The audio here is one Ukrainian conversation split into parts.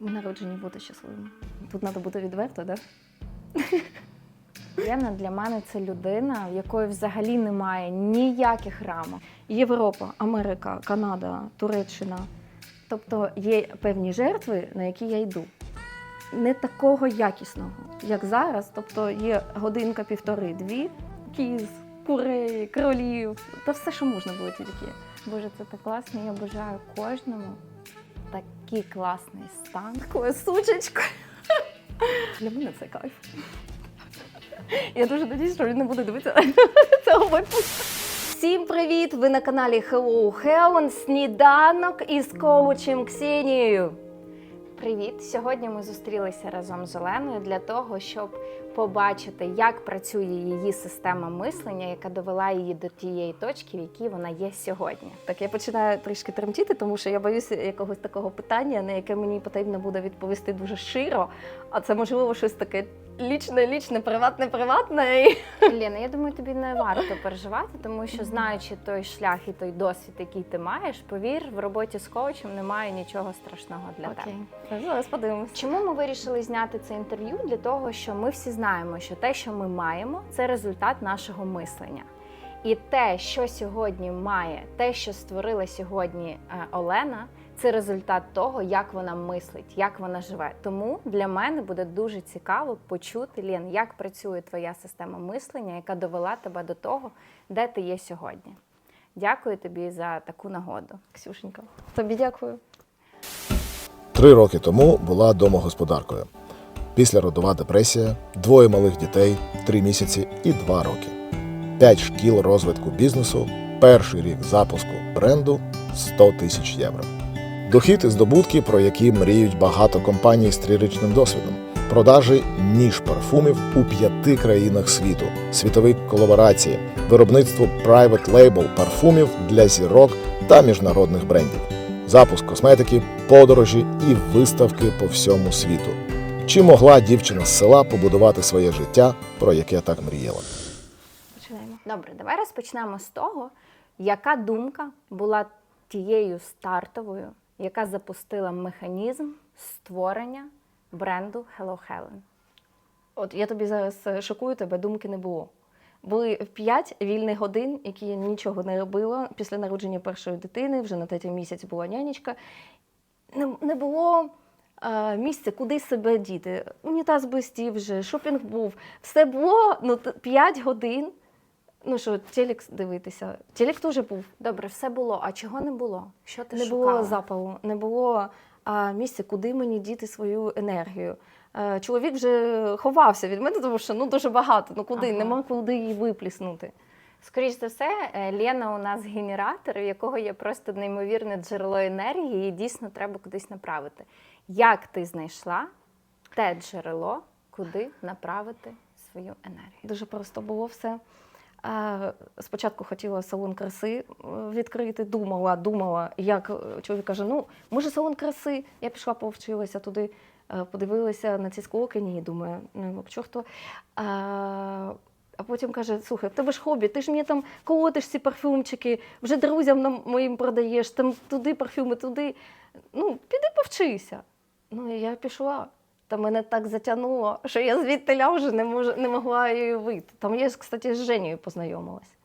Ми народжені бути щасливими. Тут треба бути відверто, так? Да? Лена для мене це людина, в якої взагалі немає ніяких рамок. Європа, Америка, Канада, Туреччина. Тобто є певні жертви, на які я йду. Не такого якісного, як зараз. Тобто є годинка, півтори, дві кіз, курей, кролів та все, що можна було тільки. Боже, це так класно. Я бажаю кожному такий класний стан. Такою сучечкою. Для мене це кайф. Я дуже надіюсь, що він не буде дивитися цього випуску. Всім привіт! Ви на каналі Hello Heaven, Сніданок із коучем Ксенією. Привіт! Сьогодні ми зустрілися разом з Оленою для того, щоб побачити, як працює її система мислення, яка довела її до тієї точки, в якій вона є сьогодні. Так я починаю трішки тремтіти, тому що я боюся якогось такого питання, на яке мені потрібно буде відповісти дуже широ. А це можливо щось таке лічне, лічне, приватне, приватне. І... Лена, я думаю, тобі не варто переживати, тому що знаючи той шлях і той досвід, який ти маєш, повір, в роботі з коучем немає нічого страшного для тебе. Зараз подивимось. Чому ми вирішили зняти це інтерв'ю? Для того, що ми всі знаємо, що те, що ми маємо, це результат нашого мислення. І те, що сьогодні має, те, що створила сьогодні е, Олена, це результат того, як вона мислить, як вона живе. Тому для мене буде дуже цікаво почути, Лен, як працює твоя система мислення, яка довела тебе до того, де ти є сьогодні. Дякую тобі за таку нагоду. Ксюшенька, тобі дякую. Три роки тому була домогосподаркою. Післяродова депресія, двоє малих дітей, три місяці і два роки. П'ять шкіл розвитку бізнесу, перший рік запуску бренду 100 тисяч євро. Дохід і здобутки, про які мріють багато компаній з трирічним досвідом. Продажі ніж парфумів у п'яти країнах світу, світові колаборації, виробництво private label парфумів для зірок та міжнародних брендів запуск косметики, подорожі і виставки по всьому світу. Чи могла дівчина з села побудувати своє життя, про яке так мріяла? Починаємо. Добре, давай розпочнемо з того, яка думка була тією стартовою, яка запустила механізм створення бренду Hello Helen. От я тобі зараз е, шокую тебе, думки не було. Були п'ять вільних годин, які я нічого не робила після народження першої дитини, вже на третій місяць була нянечка. Не, не було е, місця, куди себе діти. Унітаз блистів вже, шопінг був. Все було ну, т- п'ять годин. Ну що, телек дивитися. Телек теж був. Добре, все було. А чого не було? Що ти не шукала? було запалу, не було а, місця, куди мені діти свою енергію. Е, чоловік вже ховався від мене, тому що ну дуже багато. Ну куди? Ага. Нема куди її випліснути. Скоріше за все, е, Лена у нас генератор, у якого є просто неймовірне джерело енергії, і дійсно треба кудись направити. Як ти знайшла те джерело, куди направити свою енергію? Дуже просто було все. Спочатку хотіла салон краси е, відкрити, думала, думала, як е, чоловік каже: ну, може, салон краси. Я пішла, повчилася туди, е, подивилася на ці склокані і думаю, ну, чого. А, а потім каже: слухай, в тебе ж хобі, ти ж мені там колотиш ці парфюмчики, вже друзям нам- моїм продаєш, там туди парфюми, туди. Ну, піди повчися. Ну, і я пішла. Та мене так затягнуло, що я звідти вже не, мож, не могла її вийти. Там я, кстати, з Женєю познайомилась.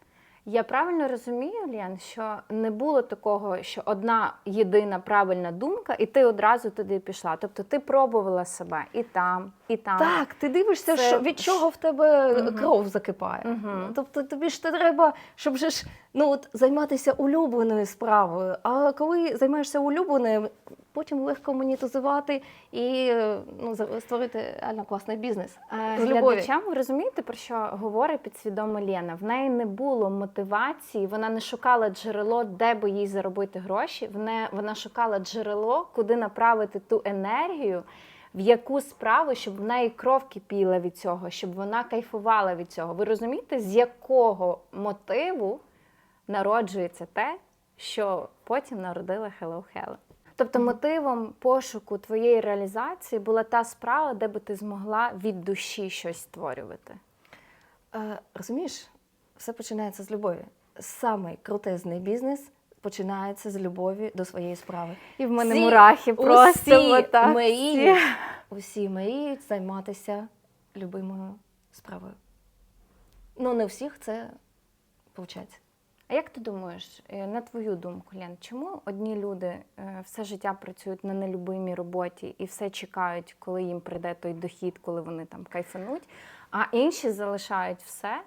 Я правильно розумію, Лен, що не було такого, що одна єдина правильна думка, і ти одразу туди пішла. Тобто ти пробувала себе і там, і там. Так, ти дивишся, Це- що, від чого в тебе Мгм. кров закипає. Мгм. Тобто тобі ж те треба, щоб же ж ну, от, займатися улюбленою справою. А коли займаєшся улюбленою, потім легко монетизувати і е, ну, створити реально класний бізнес. Е, З. Глядачам ви розумієте, про що говорить підсвідомо Лена? В неї не було мотивації, вона не шукала джерело, де би їй заробити гроші. Вона шукала джерело, куди направити ту енергію, в яку справу, щоб в неї кров кипіла від цього, щоб вона кайфувала від цього. Ви розумієте, з якого мотиву народжується те, що потім народила Hello Helen? Тобто мотивом пошуку твоєї реалізації була та справа, де би ти змогла від душі щось створювати. Е, розумієш, все починається з любові. Самий крутезний бізнес починається з любові до своєї справи. І в мене Всі- мурахи просто усі отак. мріють, усі мріють займатися любимою справою. Ну, не у всіх це виходить. А як ти думаєш, е, на твою думку, Лен, чому одні люди е, все життя працюють на нелюбимій роботі і все чекають, коли їм прийде той дохід, коли вони там кайфануть, а інші залишають все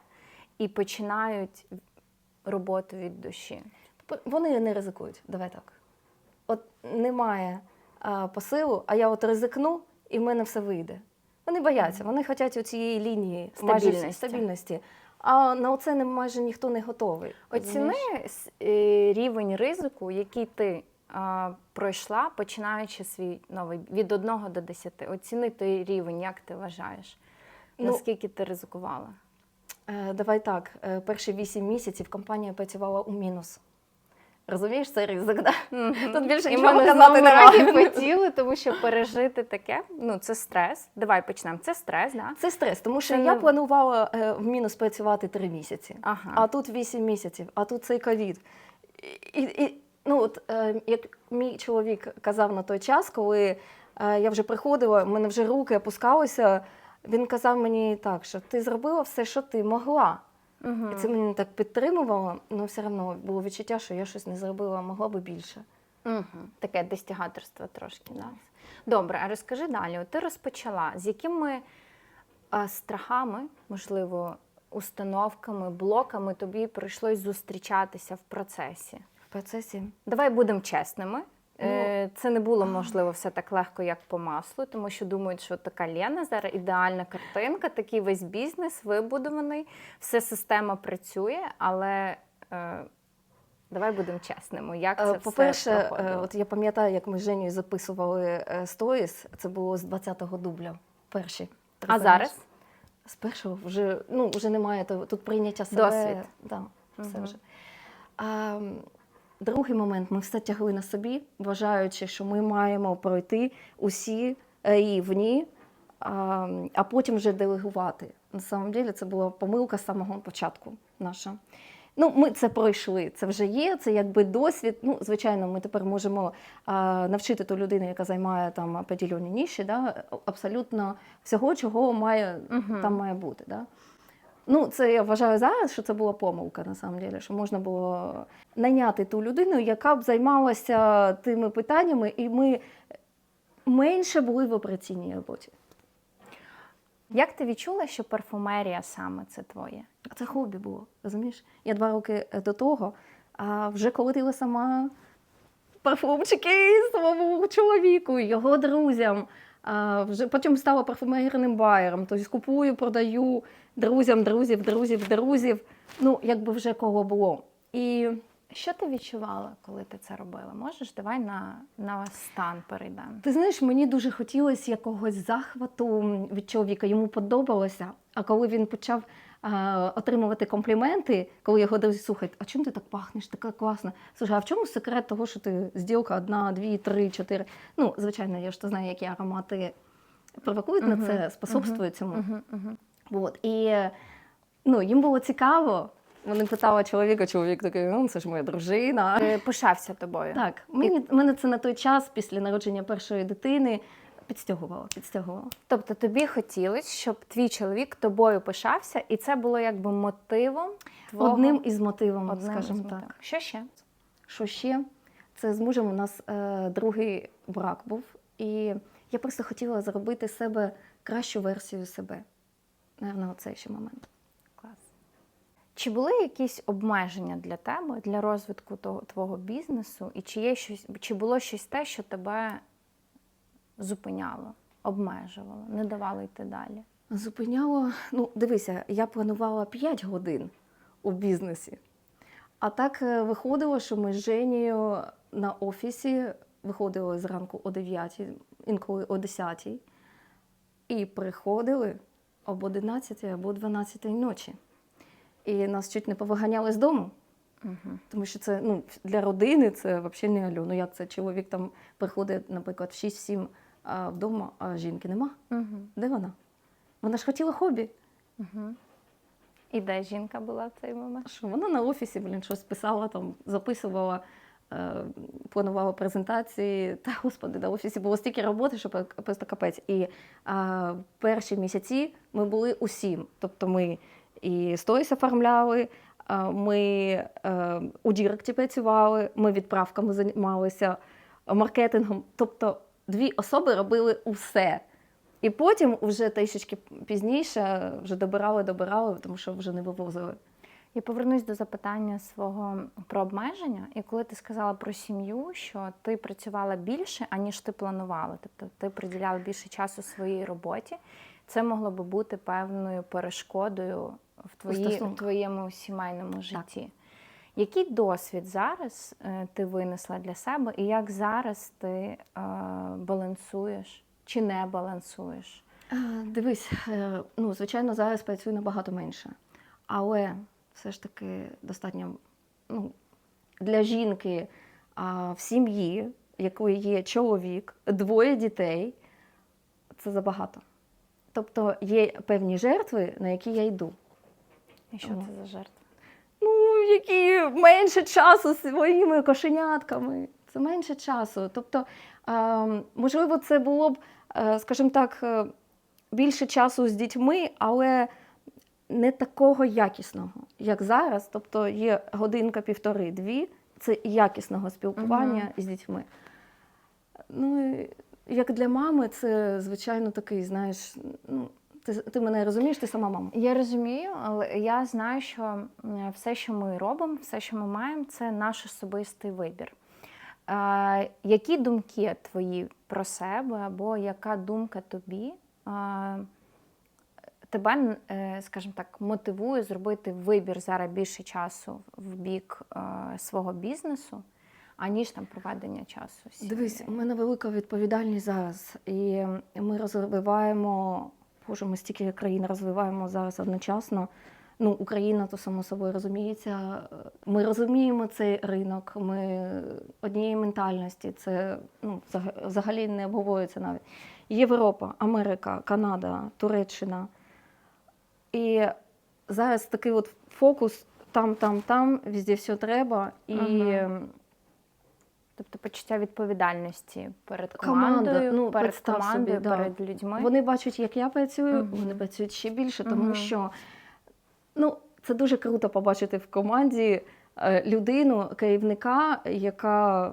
і починають роботу від душі? Вони не ризикують, давай так. От немає а, посилу, а я от ризикну, і в мене все вийде. Вони бояться, вони хочуть цієї лінії Стабільності. стабільності. А на це не майже ніхто не готовий. Оціни е, рівень ризику, який ти а, пройшла, починаючи свій новий від 1 до 10. Оціни той рівень, як ти вважаєш? Ну, Наскільки ти ризикувала? Е, Давай так, е, перші вісім місяців компанія працювала у мінус. Розумієш, це ризик, да? Тут більше І нічого казати немає. по тому що пережити таке, ну це стрес. Давай почнемо. Це стрес, да? Це стрес, тому що Це я не- планувала е, в мінус працювати три місяці, Ага. а тут вісім місяців, а тут цей ковід. І, і, ну, от, е, як мій чоловік казав на той час, коли е, я вже приходила, в мене вже руки опускалися, він казав мені так, що ти зробила все, що ти могла. Угу. І це мене так підтримувало, але все одно було відчуття, що я щось не зробила, могла би більше. Угу. Таке достигаторство трошки. Да? Добре, а розкажи далі. Ти розпочала, з якими а, страхами, можливо, установками, блоками тобі прийшлось зустрічатися в процесі? В процесі Давай будемо чесними. Ну, Е, Це не було можливо все так легко, як по маслу, тому що думають, що така Лена зараз ідеальна картинка, такий весь бізнес вибудований, все система працює, але е, давай будемо чесними. Як це Е, По-перше, е, от я пам'ятаю, як ми з Женєю записували сторіс, це було з 20-го дубля. Перші. Ти а зараз? З першого вже, ну, вже немає тут прийняття себе. Досвід. Да, все Мгм. вже. А, другий момент, ми все тягли на собі, вважаючи, що ми маємо пройти усі рівні, а, потім вже делегувати. На самом деле це була помилка з самого початку наша. Ну, ми це пройшли, це вже є, це якби досвід. Ну, звичайно, ми тепер можемо а, навчити ту людину, яка займає там определені ніші, да, абсолютно всього, чого має, Мгм. там має бути. Да. Ну, це я вважаю зараз, що це була помилка, на самом деле, що можна було найняти ту людину, яка б займалася тими питаннями, і ми менше були в операційній роботі. Як ти відчула, що парфумерія саме це твоє? А це хобі було, розумієш? Я два роки до того а вже колотила сама парфумчики своєму чоловіку, його друзям. А вже потім стала парфумерним байером. Тобто купую, продаю друзям, друзів, друзів, друзів. Ну, якби вже кого було. І Що ти відчувала, коли ти це робила? Можеш? Давай на, на стан перейдемо. Ти знаєш, мені дуже хотілося якогось захвату від чоловіка. Йому подобалося. А коли він почав отримувати компліменти, коли його друзі слухають, а чим ти так пахнеш? Така класна. Слухай, а в чому секрет того, що ти зділка одна, дві, три, чотири? Ну, звичайно, я ж то знаю, які аромати провокують на це, способствують цьому. Угу, угу. От. І ну, їм було цікаво. Вони питали чоловіка, чоловік такий, ну це ж моя дружина. Е, Пишався тобою. Так, мені, мене це на той час, після народження першої дитини, підстягувало, підстягувало. Тобто тобі хотілося, щоб твій чоловік тобою пишався, і це було якби мотивом твого... Одним із мотивів, одним скажімо із так. мотивів. Що ще? Що ще? Це з мужем у нас е, другий брак був. І я просто хотіла зробити себе кращу версію себе. Наверно, оцей ще момент. Клас. Чи були якісь обмеження для тебе, для розвитку того, твого бізнесу? І чи, є щось, чи було щось те, що тебе зупиняло, обмежувало, не давало йти далі? Зупиняло, ну, дивися, я планувала 5 годин у бізнесі. А так е, виходило, що ми з Женією на офісі виходили зранку о 9, інколи о 10, і приходили об 11 або 12 ночі. І нас чуть не повиганяли з дому. Угу. Тому що це ну, для родини це взагалі не альо. Ну як це чоловік там приходить, наприклад, в 6-7 а вдома, а жінки нема. Угу. Де вона? Вона ж хотіла хобі. Угу. І де жінка була в цей момент? Що вона на офісі, блін, щось писала, там, записувала е, планувала презентації. Та господи, на офісі було стільки роботи, що просто капець. І е, перші місяці ми були усім. Тобто ми і сторіс оформляли, е, ми е, у Діректі працювали, ми відправками займалися, маркетингом. Тобто дві особи робили усе. І потім, вже трішечки пізніше, вже добирали, добирали, тому що вже не вивозили. Я повернусь до запитання свого про обмеження. І коли ти сказала про сім'ю, що ти працювала більше, аніж ти планувала, тобто ти приділяла більше часу своїй роботі, це могло би бути певною перешкодою в твої, стосунках. твоєму сімейному житті. Який досвід зараз е, ти винесла для себе, і як зараз ти е, балансуєш чи не балансуєш? А, Дивись, е, ну, звичайно, зараз працюю набагато менше. Але все ж таки достатньо ну, для жінки в сім'ї, якої є чоловік, двоє дітей, це забагато. Тобто є певні жертви, на які я йду. І що Ага. це за жертва? Ну, які менше часу з своїми кошенятками. Це менше часу. Тобто, можливо, це було б, е, скажімо так, е, більше часу з дітьми, але не такого якісного, як зараз. Тобто є годинка, півтори, дві. Це якісного спілкування Мгм. з дітьми. Ну, як для мами, це звичайно такий, знаєш, ну, ти, ти мене розумієш, ти сама мама. Я розумію, але я знаю, що все, що ми робимо, все, що ми маємо, це наш особистий вибір. Е, які думки твої про себе, або яка думка тобі е, тебе, е, скажімо так, мотивує зробити вибір зараз більше часу в бік е, свого бізнесу, аніж там проведення часу? Дивись, у мене велика відповідальність зараз, і ми розвиваємо, боже, ми стільки країн розвиваємо зараз одночасно. Ну, Україна, то само собою розуміється. Ми розуміємо цей ринок, ми однієї ментальності. Це ну, взагалі не обговорюється навіть. Європа, Америка, Канада, Туреччина. І зараз такий от фокус там, там, там, везде все треба. І Мгм. Тобто почуття відповідальності перед Команда, командою, ну, перед представ собі, командою, да. людьми. Вони бачать, як я працюю, Мгм. вони працюють ще більше, тому Мгм. що ну, це дуже круто побачити в команді е, людину, керівника, яка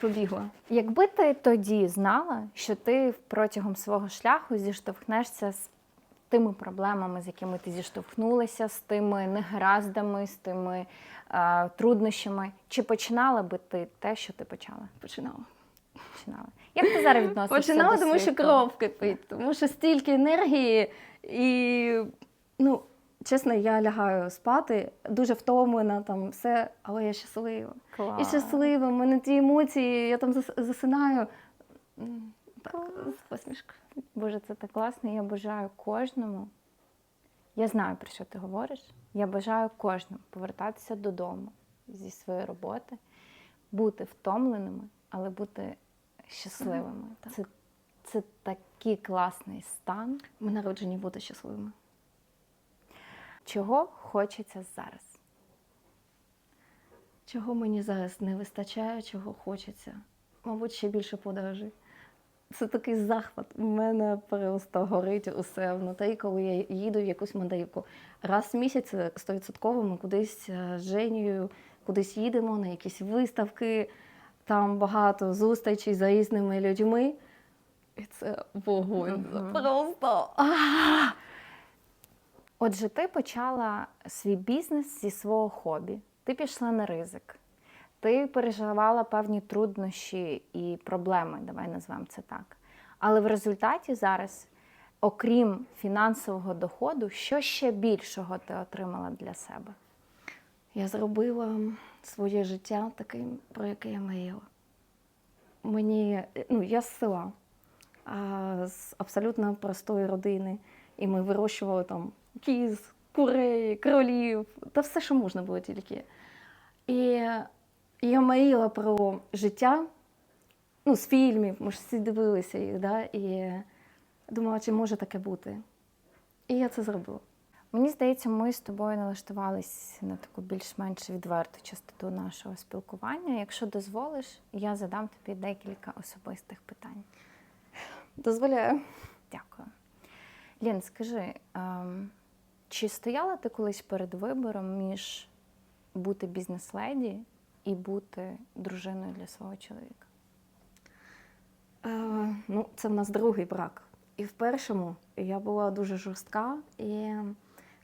побігла. Якби ти тоді знала, що ти протягом свого шляху зіштовхнешся з тими проблемами, з якими ти зіштовхнулася, з тими негараздами, з тими е, труднощами, чи починала би ти те, що ти почала? Починала. Починала. Як ти зараз відносишся Починала, до тому що кров кипить, тому що стільки енергії, і ну, чесно, я лягаю спати, дуже втомлена, там все, але я щаслива. І Клас. щаслива, в мене ті емоції, я там зас- засинаю. Так, з посмішкою. Боже, це так класно. Я бажаю кожному. Я знаю, про що ти говориш. Я бажаю кожному повертатися додому зі своєї роботи, бути втомленими, але бути щасливими. так. Це, це такий класний стан, Ми народжені бути щасливими. чого хочеться зараз. Чого мені зараз не вистачає, чого хочеться? Мабуть, ще більше подорожей. Це такий захват. У мене просто горить усе внутрі, коли я їду в якусь мандрівку. Раз в місяць це 100% ми кудись е, з Женією, кудись їдемо на якісь виставки, там багато зустрічей з різними людьми. І це вогонь. Мгм. Просто. а! Отже, ти почала свій бізнес зі свого хобі. Ти пішла на ризик. Ти переживала певні труднощі і проблеми, давай назвемо це так. Але в результаті зараз, окрім фінансового доходу, що ще більшого ти отримала для себе? Я зробила своє життя таким, про яке я мріяла. Мені, ну, я з села, а, з абсолютно простої родини. І ми вирощували там кіз, курей, кролів, та все, що можна було тільки. І я мріяла про життя ну, з фільмів, ми ж всі дивилися їх, да? і думала, чи може таке бути. І я це зробила. Мені здається, ми з тобою налаштувались на таку більш-менш відверту частоту нашого спілкування. Якщо дозволиш, я задам тобі декілька особистих питань. Дозволяю. Дякую. Лін, скажи, ем, чи стояла ти колись перед вибором між бути бізнес-леді і бути дружиною для свого чоловіка? Е, ну, це в нас другий брак. І в першому я була дуже жорстка, і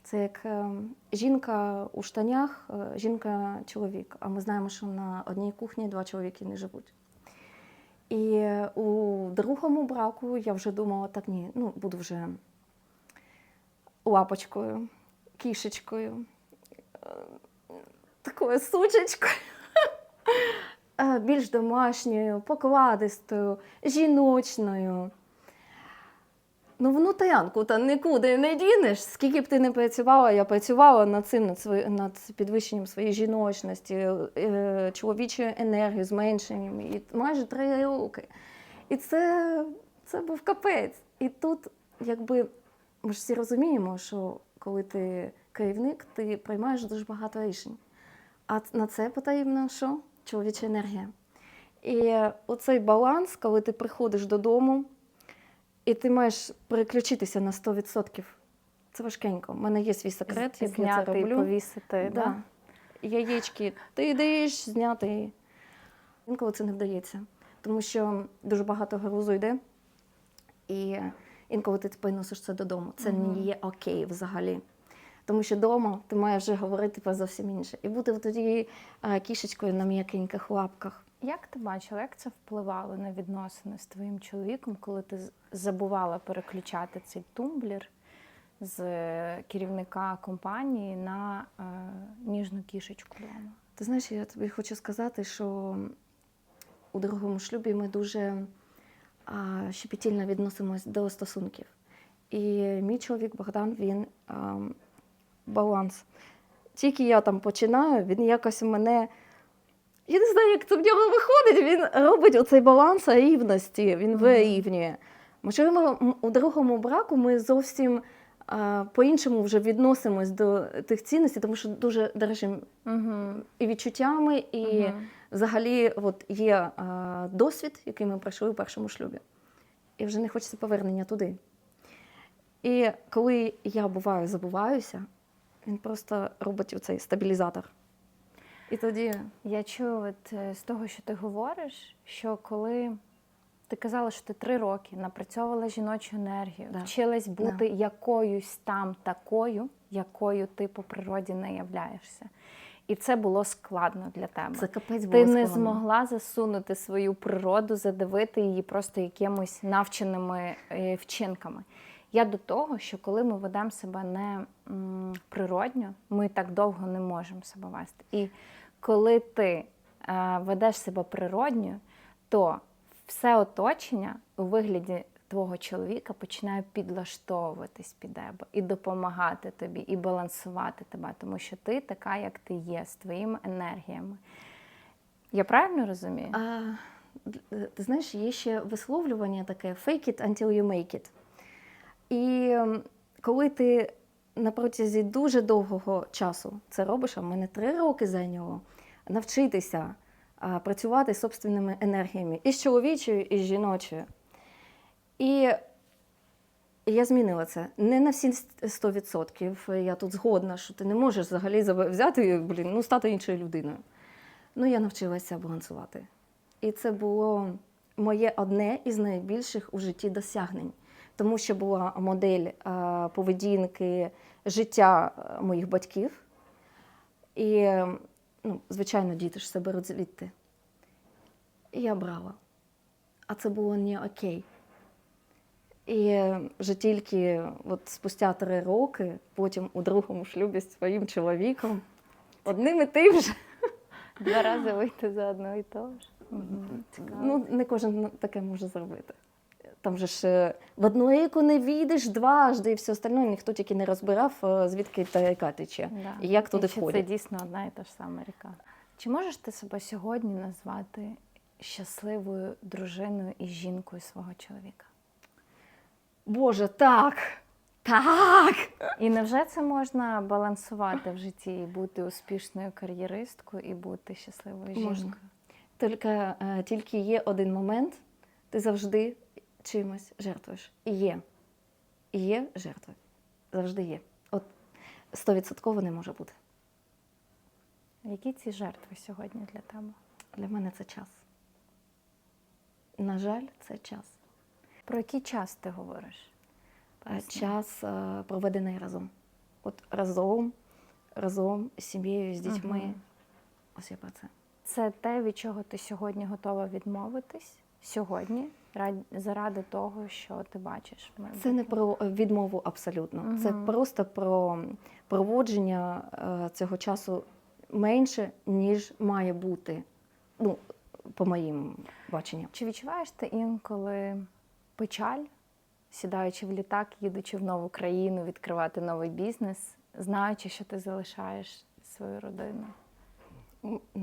це як е, жінка у штанях, е, жінка-чоловік. А ми знаємо, що на одній кухні два чоловіки не живуть. І у другому браку я вже думала, так ні, ну буду вже лапочкою, кішечкою, е, такою сучечкою. Е, більш домашньою, покладистою, жіночною. Ну, внутрянку та нікуди не дінеш. Скільки б ти не працювала, я працювала над цим, над, свої, над підвищенням своєї жіночності, е, чоловічої енергії, зменшенням. І майже три роки. І це, це був капець. І тут, якби, ми ж всі розуміємо, що коли ти керівник, ти приймаєш дуже багато рішень. А на це потрібно що? Чоловіча енергія. І оцей баланс, коли ти приходиш додому, і ти маєш переключитися на 100%. Це важкенько. У мене є свій секрет, як я це роблю. повісити. Да. Да. Яєчки ти йдеш, зняти. Інколи це не вдається, тому що дуже багато грузу йде, і інколи ти приносиш це додому. Це Мгм. не є окей взагалі. Тому що вдома ти маєш вже говорити про зовсім інше. І бути тоді е, кішечкою на м'якеньких лапках. Як ти бачила, як це впливало на відносини з твоїм чоловіком, коли ти забувала переключати цей тумблер з е, керівника компанії на е, ніжну кішечку вдома? Ти знаєш, я тобі хочу сказати, що у другому шлюбі ми дуже а, щепетільно відносимось до стосунків. І мій чоловік Богдан, він а, баланс. Тільки я там починаю, він якось мене. Я не знаю, як це в нього виходить. Він робить оцей баланс рівності, він вирівнює. Можливо, у другому браку ми зовсім по-іншому вже відносимось до тих цінностей, тому що дуже дорожимо Угу. і відчуттями, і взагалі от є досвід, який ми пройшли у першому шлюбі. І вже не хочеться повернення туди. І коли я буваю, забуваюся, він просто робить оцей стабілізатор. І тоді Я чую от, е, з того, що ти говориш, що коли ти казала, що ти три роки напрацьовувала жіночу енергію, Да. вчилась бути якоюсь там такою, якою ти по природі не являєшся. І це було складно для тебе. це капець було Ти не складно. змогла засунути свою природу, задавити її просто якимось навченими е, вчинками. Я до того, що коли ми ведемо себе не природньо, ми так довго не можемо себе вести. І коли ти е, ведеш себе природньо, то все оточення у вигляді твого чоловіка починає підлаштовуватись під тебе і допомагати тобі, і балансувати тебе, тому що ти така, як ти є, з твоїми енергіями. Я правильно розумію? А, ти знаєш, є ще висловлювання таке fake it until you make it. І коли ти на протязі дуже довгого часу це робиш, а в мене три роки зайняло навчитися працювати собственними енергіями і з чоловічою, і з жіночою. І я змінила це. Не на всі 100%. Я тут згодна, що ти не можеш взагалі взяти блін, ну, стати іншою людиною. Ну, я навчилася балансувати. І це було моє одне із найбільших у житті досягнень, тому що була модель е, поведінки, життя е, моїх батьків. І, ну, звичайно, діти ж все беруть звідти. І я брала. А це було не окей. І вже тільки от спустя три роки, потім у другому шлюбі з своїм чоловіком, одним і тим же. Два рази вийти за одно і то ж. Цікаво. Ну, не кожен таке може зробити. Там же ж е, в одну ріку не війдеш дважди і все остальне, ніхто тільки не розбирав, е, звідки та ріка тече. Да. І як туди чи Це дійсно одна і та ж сама ріка. Чи можеш ти себе сьогодні назвати щасливою дружиною і жінкою свого чоловіка? Боже, так! Так! І невже це можна балансувати в житті і бути успішною кар'єристкою і бути щасливою жінкою? Можна. Тільки, е, тільки є один момент, ти завжди чимось жертвуєш. І є. І є жертви. Завжди є. От стовідсотково не може бути. Які ці жертви сьогодні для тебе? Для мене це час. На жаль, це час. Про який час ти говориш? Е, Час е, проведений разом. От разом, разом з сім'єю, з дітьми. Мгм. Ось я про це. Це те, від чого ти сьогодні готова відмовитись сьогодні, заради того, що ти бачиш. Це не про відмову абсолютно. Це просто про проводження е, цього часу менше, ніж має бути. Ну, по моїм баченням. Чи відчуваєш ти інколи печаль, сідаючи в літак, їдучи в нову країну, відкривати новий бізнес, знаючи, що ти залишаєш свою родину?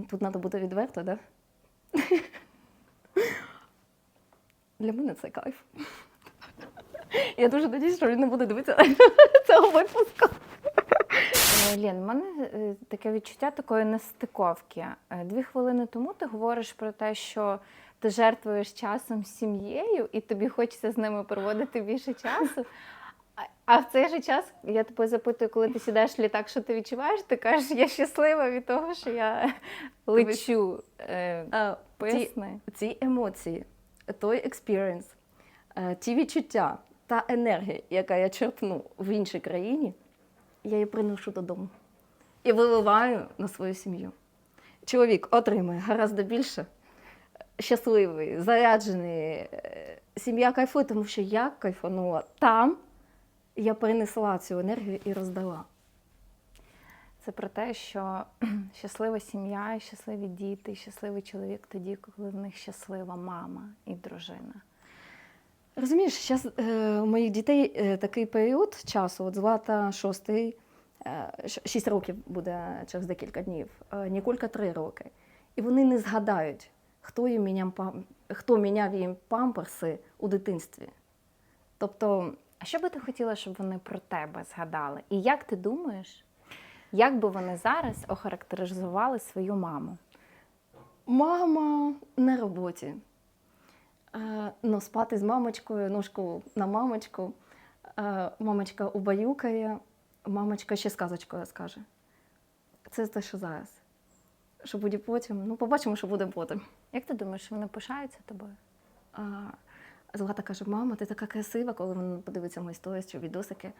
Тут треба бути відверто, да? Для мене це кайф. Я дуже надіюсь, що він не буде дивитися цього випуску. Е, Лен, в мене е, таке відчуття такої нестиковки. Е, Дві хвилини тому ти говориш про те, що ти жертвуєш часом з сім'єю, і тобі хочеться з ними проводити більше часу. А- в цей же час я тебе запитую, коли ти сідаєш в літак, що ти відчуваєш? Ти кажеш, я щаслива від того, що я лечу. Поясни. ці емоції, той експіріенс, е, ті відчуття, та енергія, яка я черпну в іншій країні, я її приношу додому і виливаю на свою сім'ю. Чоловік отримує гораздо більше, щасливий, заряджений. е, Сім'я кайфує, тому що я кайфанула там, я перенесла цю енергію і роздала. Це про те, що щаслива сім'я, щасливі діти, щасливий чоловік тоді, коли в них щаслива мама і дружина. Розумієш, зараз е, у моїх дітей е, такий період часу, от Злата шостий, е, шість років буде через декілька днів, Ніколька три роки. І вони не згадають, хто, їм міняв, хто міняв їм памперси у дитинстві. Тобто, А що би ти хотіла, щоб вони про тебе згадали? І як ти думаєш, як би вони зараз охарактеризували свою маму? мама на роботі. Е, ну, спати з мамочкою, ножку на мамочку. Е, мамочка убаюкає, мамочка ще сказочкою скаже. Це те, що зараз. Що буде потім? Ну, побачимо, що буде потім. Як ти думаєш, вони пишаються тобою? А, Злата каже: мама, ти така красива, коли вона подивиться мої сторіс чи відосики.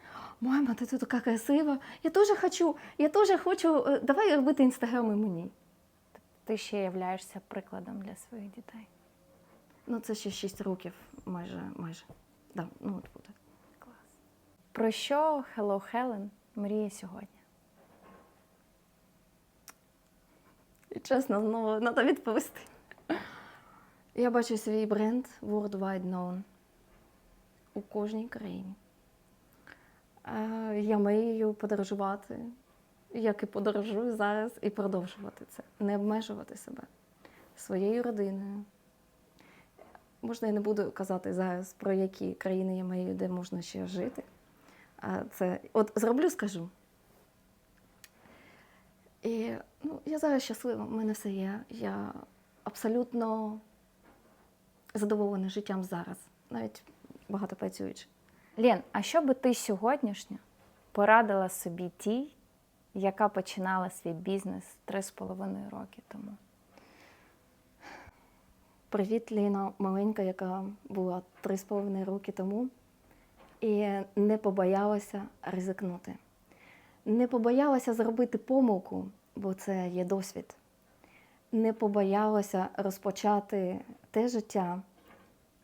Мама, ти тут така красива. Я теж хочу, я теж хочу. е, Давай робити інстаграм і мені. Ти ще являєшся прикладом для своїх дітей. Ну, це ще 6 років, майже, майже. Да, ну, от буде. Клас. Про що Hello Helen мріє сьогодні? І чесно, знову треба відповісти. Я бачу свій бренд worldwide known у кожній країні. Е, Я мрію подорожувати, як і подорожую зараз, і продовжувати це, не обмежувати себе своєю родиною. Можна, я не буду казати зараз, про які країни я мрію, де можна ще жити. Це, от зроблю, скажу. І ну, я зараз щаслива, в мене все є. Я абсолютно задоволена життям зараз, навіть багато працюючи. Лен, а що би ти сьогоднішньо порадила собі тій, яка починала свій бізнес три з половиною роки тому? Привіт, Ліна, маленька, яка була три з половиною роки тому, і не побоялася ризикнути. Не побоялася зробити помилку, бо це є досвід. Не побоялася розпочати те життя,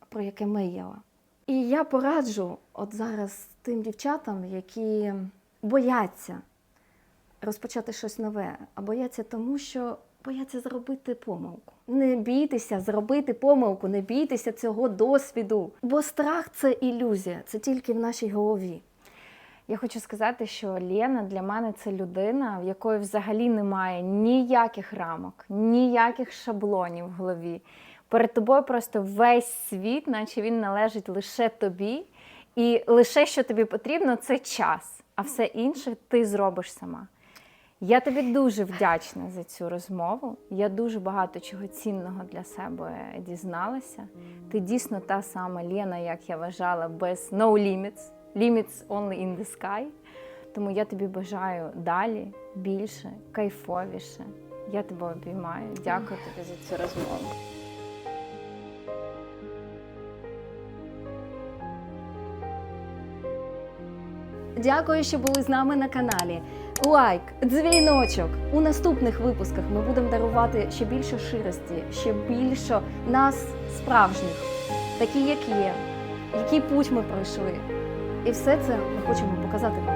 про яке мріяла. І я пораджу от зараз тим дівчатам, які бояться розпочати щось нове, а бояться тому, що бояться зробити помилку. Не бійтеся зробити помилку, не бійтеся цього досвіду. Бо страх це ілюзія, це тільки в нашій голові. Я хочу сказати, що Лена для мене це людина, в якої взагалі немає ніяких рамок, ніяких шаблонів в голові. Перед тобою просто весь світ, наче він належить лише тобі. І лише що тобі потрібно, це час, а все інше ти зробиш сама. Я тобі дуже вдячна за цю розмову. Я дуже багато чого цінного для себе дізналася. Ти дійсно та сама Лена, як я вважала, без no limits. Limits only in the sky. Тому я тобі бажаю далі, більше, кайфовіше. Я тебе обіймаю. Дякую тобі за цю розмову. Дякую, що були з нами на каналі. Лайк, дзвіночок. У наступних випусках ми будемо дарувати ще більше ширості, ще більше нас справжніх, такі, як є, який путь ми пройшли. І все це ми хочемо показати вам.